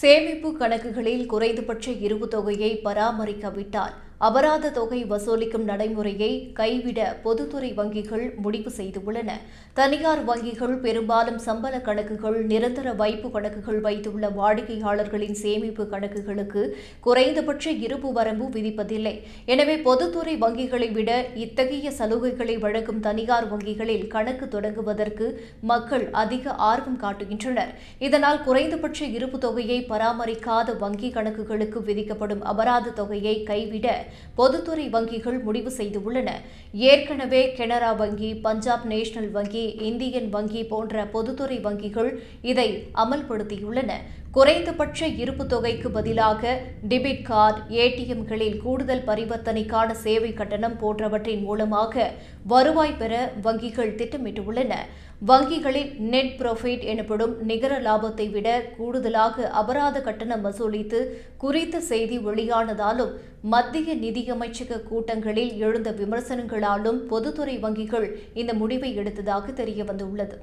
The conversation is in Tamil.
சேமிப்பு கணக்குகளில் குறைந்தபட்ச இருப்பு தொகையை பராமரிக்கவிட்டால் அபராத தொகை வசூலிக்கும் நடைமுறையை கைவிட பொதுத்துறை வங்கிகள் முடிவு செய்துள்ளன. தனியார் வங்கிகள் பெரும்பாலும் சம்பள கணக்குகள் நிரந்தர வைப்பு கணக்குகள் வைத்துள்ள வாடிக்கையாளர்களின் சேமிப்பு கணக்குகளுக்கு குறைந்தபட்ச இருப்பு வரம்பு விதிப்பதில்லை. எனவே பொதுத்துறை வங்கிகளை விட இத்தகைய சலுகைகளை வழங்கும் தனியார் வங்கிகளில் கணக்கு தொடங்குவதற்கு மக்கள் அதிக ஆர்வம் காட்டுகின்றனர். இதனால் குறைந்தபட்ச இருப்பு தொகையை பராமரிக்காத வங்கி கணக்குகளுக்கு விதிக்கப்படும் அபராத தொகையை கைவிட பொதுத்துறை வங்கிகள் முடிவு செய்துள்ளன. ஏற்கனவே கெனரா வங்கி பஞ்சாப் நேஷனல் வங்கி இந்தியன் வங்கி போன்ற பொதுத்துறை வங்கிகள் இதை அமல்படுத்தியுள்ளன. குறைந்தபட்ச இருப்பு தொகைக்கு பதிலாக டெபிட் கார்டு ஏடிஎம்களில் கூடுதல் பரிவர்த்தனைக்கான சேவை கட்டணம் போன்றவற்றின் மூலமாக வருவாய் பெற வங்கிகள் திட்டமிட்டுள்ளன. வங்கிகளில் நெட் ப்ராஃபிட் எனப்படும் நிகர லாபத்தை விட கூடுதலாக அபராத கட்டணம் வசூலித்து குறித்த செய்தி வெளியானதாலும் மத்திய நிதியமைச்சக கூட்டங்களில் எழுந்த விமர்சனங்களாலும் பொதுத்துறை வங்கிகள் இந்த முடிவை எடுத்ததாக தெரியவந்துள்ளது.